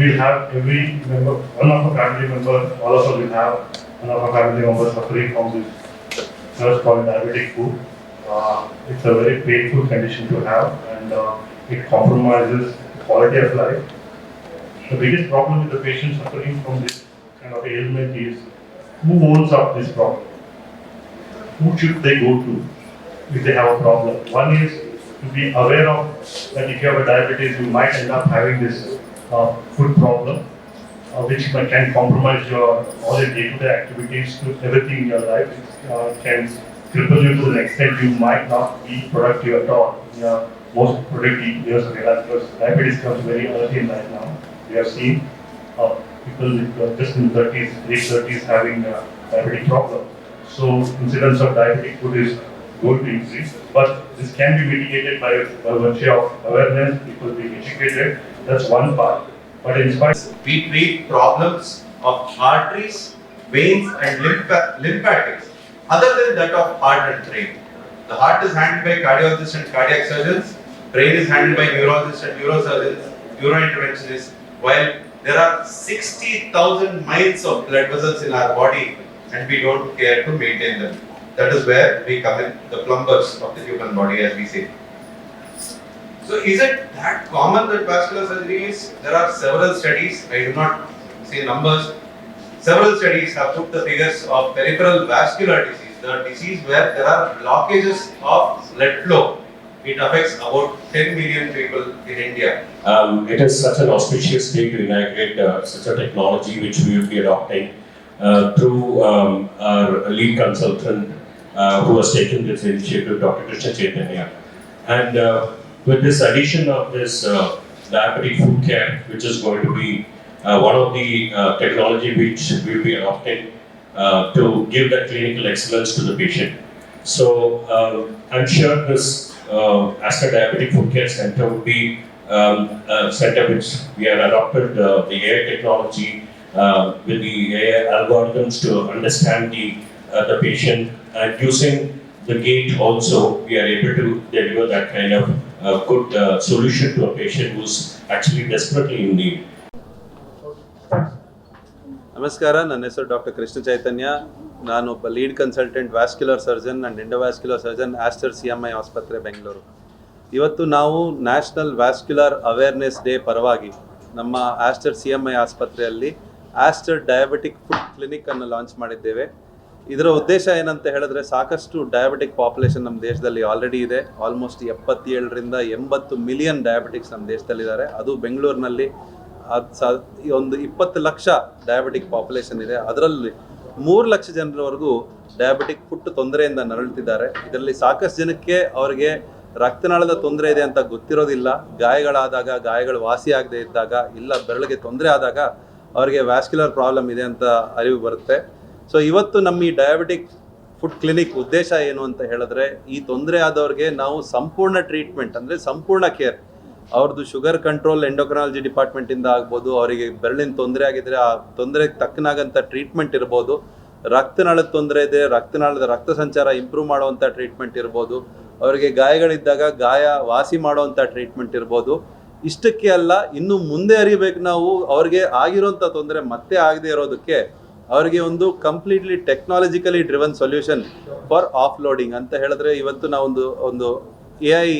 we'll have every member, one of our family member, all of us will have one of our family members suffering from this first called diabetic foot. Uh, it's a very painful condition to have and uh, it compromises quality of life. The biggest problem with the patient suffering from this kind of ailment is who owns up this problem? Who should they go to if they have a problem? One is to be aware of that if you have a diabetes, you might end up having this food problem, uh, which can compromise your all your day-to-day activities, to everything in your life. It uh, can cripple you to the extent you might not be productive at all most productive years of your life because diabetes comes very early in life now. We have seen uh, people with, uh, just in 30s, late 30s having a diabetic problem. So incidence of diabetic foot is going to increase, but this can be mitigated by, by virtue of awareness, people being educated. That's one part. But in spite We treat problems of arteries, veins, and lympha- lymphatics other than that of heart and brain. The heart is handled by cardiologists and cardiac surgeons, brain is handled by neurologists and neurosurgeons, neurointerventionists, while there are 60,000 miles of blood vessels in our body and we don't care to maintain them. That is where we come in, the plumbers of the human body, as we say. So is it that common that vascular surgery is? There are several studies, I do not say numbers. Several studies have put the figures of peripheral vascular disease, the disease where there are blockages of blood flow. It affects about 10 million people in India. Um, it is such an auspicious day to inaugurate uh, such a technology which we will be adopting uh, through um, our lead consultant uh, who has taken this initiative, Dr. Krishna Chaitanya. And uh, with this addition of this uh, diabetic food care, which is going to be uh, one of the uh, technology which will be adopting uh, to give that clinical excellence to the patient. So um, I'm sure this uh, Aster Diabetic Food Care Center would be um, a center which we have adopted uh, the AI technology uh, with the AI algorithms to understand the uh, the patient and using the gate also we are able to deliver that kind of uh, good uh, solution to a patient who's actually desperately in need. ನಮಸ್ಕಾರ ನನ್ನ ಹೆಸರು doctor Krishna Chaitanya. ನಾನೊಬ್ಬ lead consultant vascular surgeon and endovascular surgeon Aster C M I ಆಸ್ಪತ್ರೆ ಬೆಂಗಳೂರು. ಇವತ್ತು ನಾವು national vascular awareness day ಪರವಾಗಿ ನಮ್ಮ Aster C M I ಆಸ್ಪತ್ರೆಯಲ್ಲಿ ಆಸ್ಟರ್ ಡಯಾಬಿಟಿಕ್ ಫುಡ್ ಕ್ಲಿನಿಕನ್ನು ಲಾಂಚ್ ಮಾಡಿದ್ದೇವೆ. ಇದರ ಉದ್ದೇಶ ಏನಂತ ಹೇಳಿದ್ರೆ ಸಾಕಷ್ಟು ಡಯಾಬಿಟಿಕ್ ಪಾಪ್ಯುಲೇಷನ್ ನಮ್ಮ ದೇಶದಲ್ಲಿ ಆಲ್ರೆಡಿ ಇದೆ. ಆಲ್ಮೋಸ್ಟ್ ಎಪ್ಪತ್ತೇಳರಿಂದ ಎಂಬತ್ತು ಮಿಲಿಯನ್ ಡಯಾಬಿಟಿಕ್ಸ್ ನಮ್ಮ ದೇಶದಲ್ಲಿದ್ದಾರೆ. ಅದು ಬೆಂಗಳೂರಿನಲ್ಲಿ ಅದ್ ಒಂದು ಇಪ್ಪತ್ತು ಲಕ್ಷ ಡಯಾಬಿಟಿಕ್ ಪಾಪ್ಯುಲೇಷನ್ ಇದೆ. ಅದರಲ್ಲಿ ಮೂರು ಲಕ್ಷ ಜನರವರೆಗೂ ಡಯಾಬಿಟಿಕ್ ಪುಟ್ಟು ತೊಂದರೆಯಿಂದ ನರಳುತ್ತಿದ್ದಾರೆ. ಇದರಲ್ಲಿ ಸಾಕಷ್ಟು ಜನಕ್ಕೆ ಅವರಿಗೆ ರಕ್ತನಾಳದ ತೊಂದರೆ ಇದೆ ಅಂತ ಗೊತ್ತಿರೋದಿಲ್ಲ. ಗಾಯಗಳಾದಾಗ, ಗಾಯಗಳು ವಾಸಿ ಇದ್ದಾಗ, ಇಲ್ಲ ಬೆರಳಿಗೆ ತೊಂದರೆ ಆದಾಗ ಅವರಿಗೆ ವ್ಯಾಸ್ಕ್ಯುಲರ್ ಪ್ರಾಬ್ಲಮ್ ಇದೆ ಅಂತ ಅರಿವು ಬರುತ್ತೆ. ಸೊ ಇವತ್ತು ನಮ್ಮ ಈ ಡಯಾಬಿಟಿಕ್ ಫುಡ್ ಕ್ಲಿನಿಕ್ ಉದ್ದೇಶ ಏನು ಅಂತ ಹೇಳಿದ್ರೆ, ಈ ತೊಂದರೆ ಆದವ್ರಿಗೆ ನಾವು ಸಂಪೂರ್ಣ ಟ್ರೀಟ್ಮೆಂಟ್ ಅಂದರೆ ಸಂಪೂರ್ಣ ಕೇರ್ ಅವ್ರದ್ದು ಶುಗರ್ ಕಂಟ್ರೋಲ್ ಎಂಡೋಕ್ರಾಲಜಿ ಡಿಪಾರ್ಟ್ಮೆಂಟಿಂದ ಆಗ್ಬೋದು, ಅವರಿಗೆ ಬೆರಳಿನ ತೊಂದರೆ ಆಗಿದ್ರೆ ಆ ತೊಂದರೆಗೆ ತಕ್ಕನಾಗಂಥ ಟ್ರೀಟ್ಮೆಂಟ್ ಇರ್ಬೋದು. ರಕ್ತನಾಳದ ತೊಂದರೆ ಇದೆ, ರಕ್ತನಾಳದ ರಕ್ತ ಸಂಚಾರ ಇಂಪ್ರೂವ್ ಮಾಡುವಂಥ ಟ್ರೀಟ್ಮೆಂಟ್ ಇರ್ಬೋದು. ಅವರಿಗೆ ಗಾಯಗಳಿದ್ದಾಗ ಗಾಯ ವಾಸಿ ಮಾಡುವಂಥ ಟ್ರೀಟ್ಮೆಂಟ್ ಇರ್ಬೋದು. ಇಷ್ಟಕ್ಕೆ ಅಲ್ಲ, ಇನ್ನು ಮುಂದೆ ಅರಿಬೇಕು ನಾವು, ಅವ್ರಿಗೆ ಆಗಿರೋಂಥ ತೊಂದರೆ ಮತ್ತೆ ಆಗದೆ ಇರೋದಕ್ಕೆ ಅವರಿಗೆ ಒಂದು completely technologically driven solution for offloading ಅಂತ ಹೇಳಿದ್ರೆ ಇವತ್ತು ನಾವೊಂದು ಒಂದು ಎ ಐ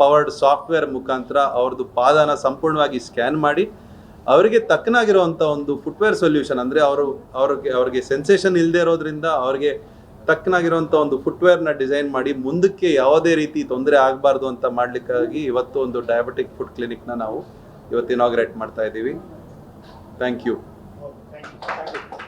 ಪವರ್ಡ್ ಸಾಫ್ಟ್ವೇರ್ ಮುಖಾಂತರ ಅವ್ರದ್ದು ಪಾದನ ಸಂಪೂರ್ಣವಾಗಿ ಸ್ಕ್ಯಾನ್ ಮಾಡಿ ಅವರಿಗೆ ತಕ್ಕನಾಗಿರುವಂಥ ಒಂದು ಫುಟ್ವೇರ್ ಸೊಲ್ಯೂಷನ್ ಅಂದರೆ ಅವರು, ಅವ್ರಿಗೆ ಅವ್ರಿಗೆ ಸೆನ್ಸೇಷನ್ ಇಲ್ಲದೆ ಇರೋದ್ರಿಂದ ಅವ್ರಿಗೆ ತಕ್ಕನಾಗಿರುವಂಥ ಒಂದು ಫುಟ್ವೇರ್ನ ಡಿಸೈನ್ ಮಾಡಿ ಮುಂದಕ್ಕೆ ಯಾವುದೇ ರೀತಿ ತೊಂದರೆ ಆಗಬಾರ್ದು ಅಂತ ಮಾಡಲಿಕ್ಕಾಗಿ ಇವತ್ತು ಒಂದು ಡಯಾಬಿಟಿಕ್ ಫುಡ್ ಕ್ಲಿನಿಕ್ನ ನಾವು ಇವತ್ತು ಇನಾಗ್ರೇಟ್ ಮಾಡ್ತಾ ಇದ್ದೀವಿ ಥ್ಯಾಂಕ್ ಯು. Thank you.